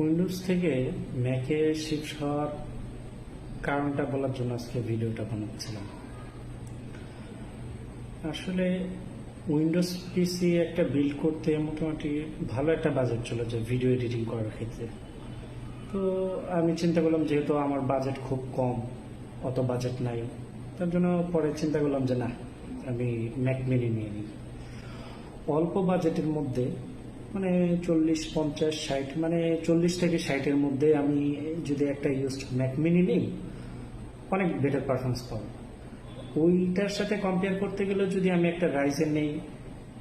Windows থেকে ম্যাকে shift হওয়ার কারণটা বলার জন্য আজকে ভিডিওটা বানাচ্ছিলাম। আসলে উইন্ডোজ পিসি একটা বিল্ড করতে মোটামুটি ভালো একটা বাজেট চলে যায় ভিডিও এডিটিং করার ক্ষেত্রে। তো আমি চিন্তা করলাম যেহেতু আমার বাজেট খুব কম, অত বাজেট নাই, তার জন্য পরে চিন্তা করলাম যে না, আমি ম্যাক মিনি নিয়ে নিই। অল্প বাজেটের মধ্যে মানে চল্লিশ, পঞ্চাশ, ষাট মানে চল্লিশ থেকে ষাটের মধ্যে আমি যদি একটা ইউজ ম্যাক মিনি নিই, অনেক বেটার পারফরমেন্স পাবো। ওইটার সাথে কম্পেয়ার করতে গেলে যদি আমি একটা রাইজেন নেই,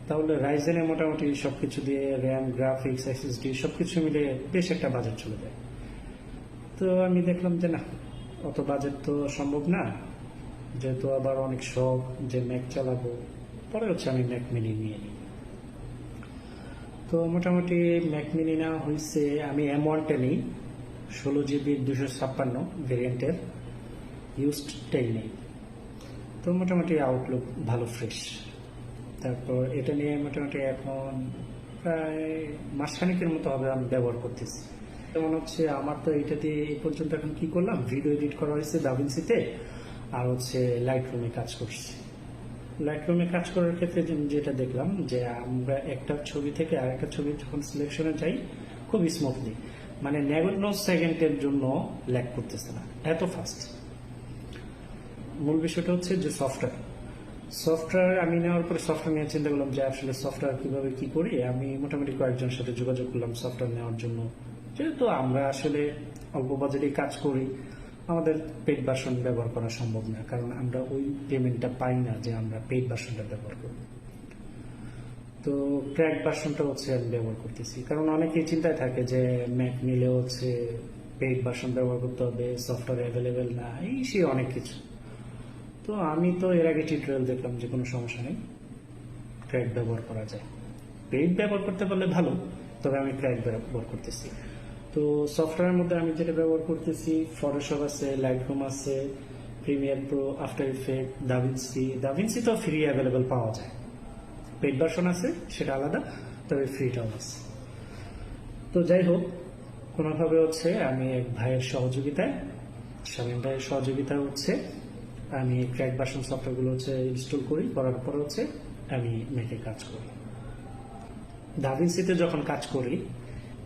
তাহলে রাইজেনে মোটামুটি সবকিছু দিয়ে র্যাম গ্রাফিক্স এসএসডি সবকিছু মিলে বেশ একটা বাজেট চলে যায়। তো আমি দেখলাম যে না, অত বাজেট তো সম্ভব না। যেহেতু আবার অনেক শখ যে ম্যাক চালাবো, পরে হচ্ছে আমি ম্যাক মিনি নিয়ে নিই। তো মোটামুটি ম্যাক মিনি নেওয়া হয়েছে আমি এম নিই ষোলো জিবি দুশো ছাপ্পান্ন ভেরিয়েন্টের ইউজডটাই নেই তো মোটামুটি আউটলুক ভালো ফ্রেশ তারপর এটা নিয়ে মোটামুটি এখন প্রায় মাসখানিকের মতো হবে আমি ব্যবহার করতেছি। যেমন হচ্ছে আমার তো এটা দিয়ে এই পর্যন্ত এখন কি করলাম? ভিডিও এডিট করা হয়েছে দাভিন্সিতে আর হচ্ছে লাইট রুমে কাজ করছি। লাইট রুমে কাজ করার ক্ষেত্রে যেটা দেখলাম, যে আমরা একটা ছবি থেকে আরেকটা ছবি যখন সিলেকশনে যাই খুব স্মুথলি মানে নেগেটিভ সেকেন্ডের জন্য ল্যাক করতেছে না, এত ফাস্ট মূল বিষয়টা হচ্ছে যে সফটওয়্যার সফটওয়্যার আমি নেওয়ার পরে সফটওয়্যার নিয়ে চিন্তা করলাম যে আসলে সফটওয়্যার কীভাবে কি করি? আমি মোটামুটি কয়েকজনের সাথে যোগাযোগ করলাম সফটওয়্যার নেওয়ার জন্য। যেহেতু আমরা আসলে অল্প বাজেটে কাজ করি আমাদের পেড ভার্সন ব্যবহার করা সম্ভব না, কারণ আমরা ওই পেমেন্টটা পাই না যে আমরা পেড ভার্সনটা ব্যবহার করব। তো ক্র্যাক ভার্সনটা হচ্ছে আমি ব্যবহার করতেছি। কারণ অনেকেই চিন্তায় থাকে যে ম্যাক নিলে হচ্ছে পেড ভার্সন ব্যবহার করতে হবে সফটওয়্যার অ্যাভেলেবেল না, এই সে অনেক কিছু। তো আমি তো এর আগে টিউটোরিয়াল দেখলাম যে কোনো সমস্যা নেই ক্র্যাক ব্যবহার করা যায়। পেড ব্যবহার করতে পারলে ভালো, তবে আমি ক্র্যাক ব্যবহার করতেছি। তো সফটওয়্যারের মধ্যে আমি যেটা ব্যবহার করতেছি ফটোশপ আছে লাইট রুম আছে Premiere Pro After Effect DaVinci DaVinci তো ফ্রি অ্যাভেলেবেল পাওয়া যায়। পেড ভার্সন আছে, সেটা আলাদা, তবে ফ্রিটাও আছে। তো যাই হোক, কোনোভাবে হচ্ছে আমি এক ভাইয়ের সহযোগিতায় স্বামীন ভাইয়ের সহযোগিতা হচ্ছে আমি ক্র্যাক ভার্সন সফটওয়্যারগুলো হচ্ছে ইনস্টল করি, করার পর হচ্ছে আমি মেকে কাজ করি। দাভিন্সিতে যখন কাজ করি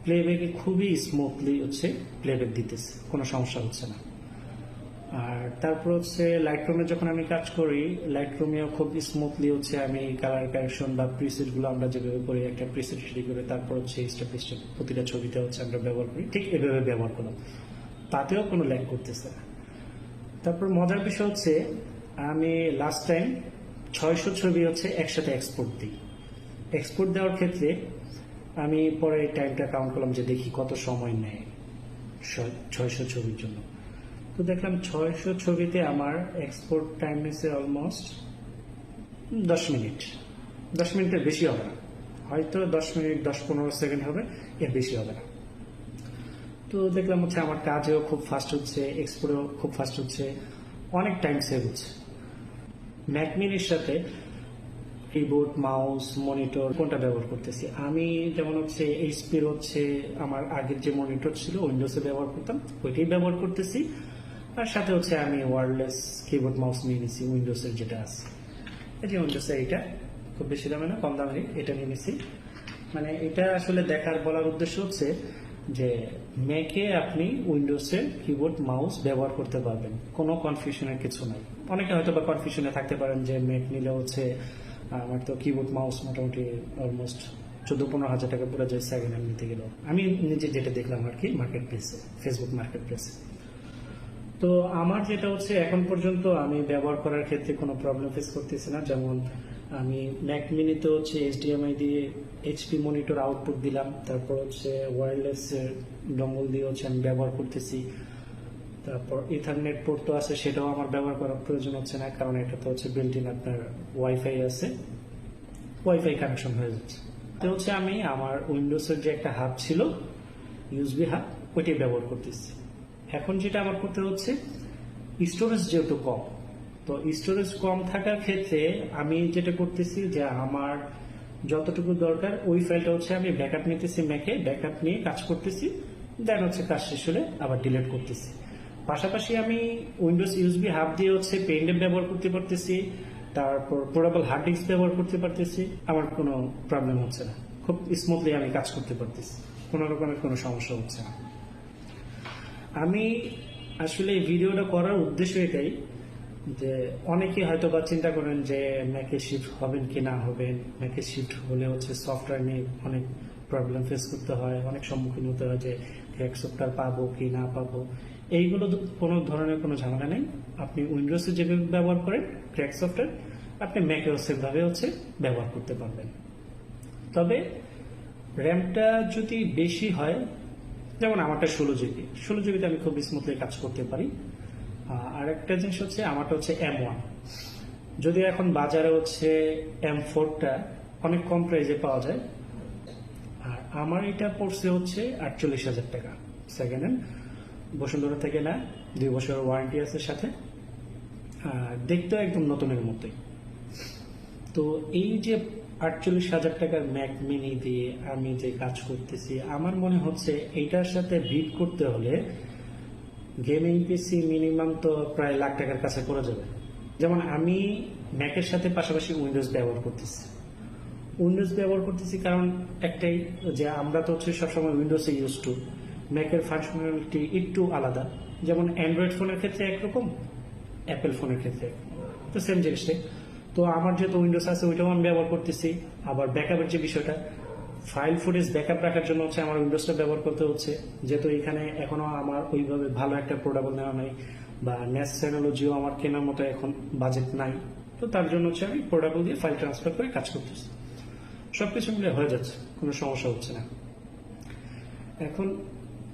প্লেব্যাকে খুবই স্মুথলি হচ্ছে প্লেব্যাক দিতেছে, কোনো সমস্যা হচ্ছে না। আর তারপর হচ্ছে লাইট রুমে যখন আমি কাজ করি লাইট রুমেও খুব স্মুথলি হচ্ছে আমি কালার কারেকশন বা প্রিসেটগুলো আমরা যেভাবে করি, একটা প্রিসেট রেডি করে তারপর হচ্ছে স্টেপ স্টেপ প্রতিটা ছবিতে হচ্ছে আমরা ব্যবহার করি। ঠিক এভাবে ব্যবহার করলাম। তাতেও কোনো ল্যাক করতেছে না। তারপর মজার বিষয় হচ্ছে আমি লাস্ট টাইম ছয়শো ছবি হচ্ছে একসাথে এক্সপোর্ট দিই। এক্সপোর্ট দেওয়ার ক্ষেত্রে আমি পরে টাইমটা কাউন্ট করলাম যে দেখি কত সময় নেয় ছয়শো ছবির জন্য। তো দেখলাম ছয়শো ছবিতে আমার এক্সপোর্ট টাইম নিচ্ছে অলমোস্ট দশ মিনিট। দশ মিনিটের বেশি হবে না। হয়তো দশ মিনিট, দশ পনেরো সেকেন্ড হবে, এর বেশি হবে না। তো দেখলাম হচ্ছে আমার কাজেও খুব ফাস্ট হচ্ছে এক্সপোর্টেও খুব ফাস্ট হচ্ছে, অনেক টাইম সেভ হচ্ছে। ম্যাকমিনের সাথে কিবোর্ড মাউস মনিটর কোনটা ব্যবহার করতেছি? আমি যেমন হচ্ছে এইচপির হচ্ছে আমার আগের যে মনিটর ছিল উইন্ডোজে ব্যবহার করতাম, ওইটাই ব্যবহার করতেছি। আর সাথে হচ্ছে আমি ওয়ারলেস কিবোর্ড মাউস নিয়ে নিছি উইন্ডোজের যেটা আছে। এই যে উইন্ডোজের এইটা, খুব বেশি দামে না, কম দামে এটা নিয়ে নিছি। মানে এটা আসলে দেখার বলার উদ্দেশ্য হচ্ছে যে ম্যাকে আপনি উইন্ডোজে কিবোর্ড মাউস ব্যবহার করতে পারবেন। কোনো কনফিউশনের কিছু নাই। অনেকে হয়তো বা কনফিউশনে থাকতে পারেন যে ম্যাক নিলে হচ্ছে আমার তো কিবোর্ড মাউস মোটামুটি অলমোস্ট চোদ্দ, পনেরো হাজার টাকা পড়ে যায় সেকেন্ড হ্যান্ড নিতে গেলেও আমি নিজে যেটা দেখলাম আর কি মার্কেট প্লেসে ফেসবুক মার্কেট প্লেসে তো আমার যেটা হচ্ছে, এখন পর্যন্ত আমি ব্যবহার করার ক্ষেত্রে কোনো প্রবলেম ফেস করতেছি না। যেমন আমি ম্যাক মিনিতে হচ্ছে এইচডিএমআই দিয়ে এইচপি মনিটর আউটপুট দিলাম। তারপর হচ্ছে ওয়্যারলেস ডঙ্গল দিয়ে হচ্ছে আমি ব্যবহার করতেছি। তারপর ইথারনেট পোর্ট তো আছে, সেটাও আমার ব্যবহার করার প্রয়োজন হচ্ছে না, কারণ এটা তো হচ্ছে বিল্ট ইন আপনার ওয়াইফাই আছে। ওয়াইফাই কানেকশন হয়ে যাচ্ছে। তো হচ্ছে আমি আমার উইন্ডোজের যে একটা হাব ছিল ইউজবি হাব ওইটাই ব্যবহার করতেছি। এখন যেটা আমার করতে হচ্ছে স্টোরেজ যেহেতু কম, তো স্টোরেজ কম থাকার ক্ষেত্রে আমি যেটা করতেছি যে আমার যতটুকু দরকার, ওই ফাইলটা হচ্ছে আমি ব্যাকআপ নিতেছি ম্যাকে ব্যাকআপ নিয়ে কাজ করতেছি দেন হচ্ছে কাজ শেষ হলে আবার ডিলিট করতেছি। পাশাপাশি আমি উইন্ডোজ ইউএসবি হাব দিয়ে হচ্ছে পেনড্রাইভ ব্যবহার করতে পারতেছি, তারপর পোর্টেবল হার্ড ডিস্ক ব্যবহার করতে পারতেছি, আমার কোনো প্রবলেম হচ্ছে না। খুব স্মুথলি আমি কাজ করতে পারতেছি, কোনো রকমের কোনো সমস্যা হচ্ছে না। আমি আসলে এই ভিডিওটা করার উদ্দেশ্য এটাই যে অনেকে হয়তো বা চিন্তা করেন যে ম্যাকে শিফট হবেন কি না হবেন। ম্যাকে শিফট হলে হচ্ছে সফটওয়্যার নিয়ে অনেক প্রবলেম ফেস করতে হয়, অনেক সম্মুখীন হতে হয় যে ক্র্যাক সফটওয়্যার পাবো কি না পাবো। এইগুলো কোনো ধরনের কোনো ঝামেলা নেই। আপনি উইন্ডোজে যেভাবে ব্যবহার করেন ক্র্যাক সফটওয়্যার আপনি ম্যাকেও সেভাবে হচ্ছে ব্যবহার করতে পারবেন। তবে র্যামটা যদি বেশি হয়, যেমন আমারটা ষোলো জিবি ষোলো জিবিতে আমি খুব স্মুথলি কাজ করতে পারি। আর একটা জিনিস হচ্ছে, আমারটা হচ্ছে এম ওয়ান যদি এখন বাজারে হচ্ছে এম ফোরটা অনেক কম প্রাইসে পাওয়া যায়, আর আমার এটা পড়ছে হচ্ছে আটচল্লিশ হাজার টাকা। সেকেন্ড হ্যান্ড বসুন্ধরা থেকে না দুই বছর ওয়ারেন্টি আছে সাথে। আর দেখতেও একদম নতুনের মতোই। তো এই যে আটচল্লিশ হাজার টাকার ম্যাক মিনি দিয়ে আমি যে কাজ করতেছি, আমার মনে হচ্ছে এইটার সাথে বিট করতে হলে গেমিং পিসি মিনিমাম তো প্রায় লাখ টাকার কাছে পড়ে যাবে। যেমন আমি ম্যাকের সাথে পাশাপাশি উইন্ডোজ ব্যবহার করতেছি। উইন্ডোজ ব্যবহার করতেছি কারণ একটাই যে আমরা তো হচ্ছে সবসময় উইন্ডোজে ইউজ টু ম্যাকের ফাংশনালিটি একটু আলাদা। যেমন অ্যান্ড্রয়েড ফোনের ক্ষেত্রে একরকম অ্যাপেল ফোনের ক্ষেত্রে তো সেম জিনিসটাই। তো আমার যেহেতু উইন্ডোজ আছে, ওইটাও আমি ব্যবহার করতেছি। আবার ব্যাকআপের যে বিষয়টা ফাইল ফুটেজ ব্যাকআপ রাখার জন্য হচ্ছে আমার উইন্ডোজটা ব্যবহার করতে হচ্ছে। যেহেতু এখানে এখনও আমার ওইভাবে ভালো একটা প্রোডাক্ট নেওয়া নাই, বা ন্যাস টেকনোলজিও আমার কেনার মতো এখন বাজেট নাই। তো তার জন্য হচ্ছে আমি প্রোডাক্ট দিয়ে ফাইল ট্রান্সফার করে কাজ করতেছি। সবকিছু মিলে হয়ে যাচ্ছে, কোনো সমস্যা হচ্ছে না। এখন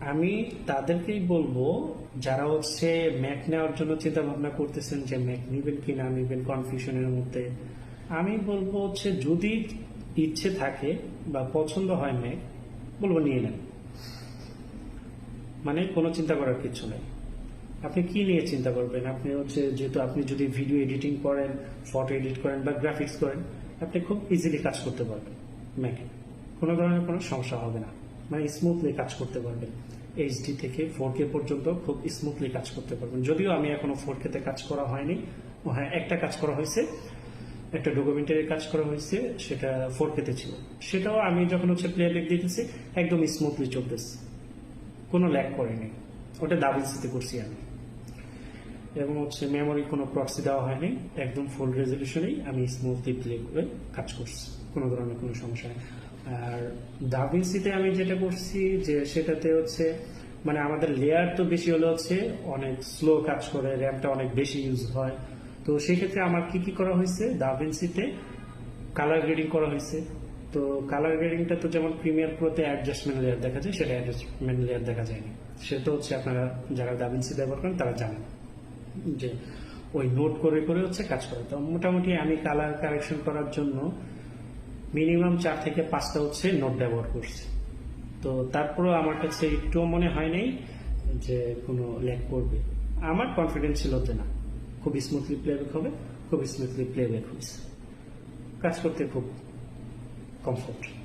আমি তাদেরকেই বলব, যারা হচ্ছে ম্যাক নেওয়ার জন্য চিন্তা ভাবনা করতেছেন যে ম্যাক নিবেন কি না নিবেন কনফিউশনের মধ্যে। আমি বলব হচ্ছে যদি ইচ্ছে থাকে বা পছন্দ হয় ম্যাক, বলব নিয়ে নেন। মানে কোনো চিন্তা করার কিছু নেই। আপনি কি নিয়ে চিন্তা করবেন? আপনি হচ্ছে যেহেতু আপনি যদি ভিডিও এডিটিং করেন ফটো এডিট করেন বা গ্রাফিক্স করেন, আপনি খুব ইজিলি কাজ করতে পারবেন ম্যাকে। কোনো ধরনের কোনো সমস্যা হবে না। মানে স্মুথলি কাজ করতে পারবেন। এইচডি থেকে ফোর কে পর্যন্ত খুব স্মুথলি কাজ করতে পারবেন। যদিও আমি এখনও ফোর তে কাজ করা হয়নি। হ্যাঁ একটা কাজ করা হয়েছে। একটা ডকুমেন্টারি কাজ করা হয়েছে, সেটা ফোর তে ছিল। সেটাও আমি যখন হচ্ছে প্লেব্যাক দিতেছি, একদম স্মুথলি চলতেছে। কোনো ল্যাক করেনি। ওটা দাবি দাবিসিতে করছি আমি। এবং হচ্ছে মেমোরি কোনো প্রক্সি দেওয়া হয়নি। একদম ফুল রেজলিউশনেই আমি স্মুথলি প্লে করে কাজ করছি। কোনো ধরনের কোনো সমস্যা নেই। আর দাভিন্সিতে আমি যেটা করছি যে সেটাতে হচ্ছে মানে আমাদের লেয়ার তো বেশি হলে হচ্ছে অনেক স্লো কাজ করে র্যামটা অনেক বেশি ইউজ হয়। তো সেক্ষেত্রে আমার কি কি করা হয়েছে? দাভিন্সিতে কালার গ্রেডিং করা হয়েছে। তো কালার গ্রেডিংটা তো যেমন প্রিমিয়ার প্রোতে অ্যাডজাস্টমেন্ট লেয়ার দেখা যায়, সেটা অ্যাডজাস্টমেন্ট লেয়ার দেখা যায়নি। সেটা হচ্ছে আপনারা যারা দাভিন্সি ব্যবহার করেন, তারা জানেন যে ওই নোট করে করে হচ্ছে কাজ করে। তো মোটামুটি আমি কালার কারেকশন করার জন্য মিনিমাম চার থেকে পাঁচটা হচ্ছে নোট ব্যবহার করছে। তো তারপরেও আমার কাছে একটুও মনে হয় নাই যে কোনো ল্যাক করবে। আমার কনফিডেন্স ছিল যে না, খুব স্মুথলি প্লেব্যাক হবে, খুব স্মুথলি প্লেব্যাক হয়েছে। কাজ করতে খুব কমফোর্ট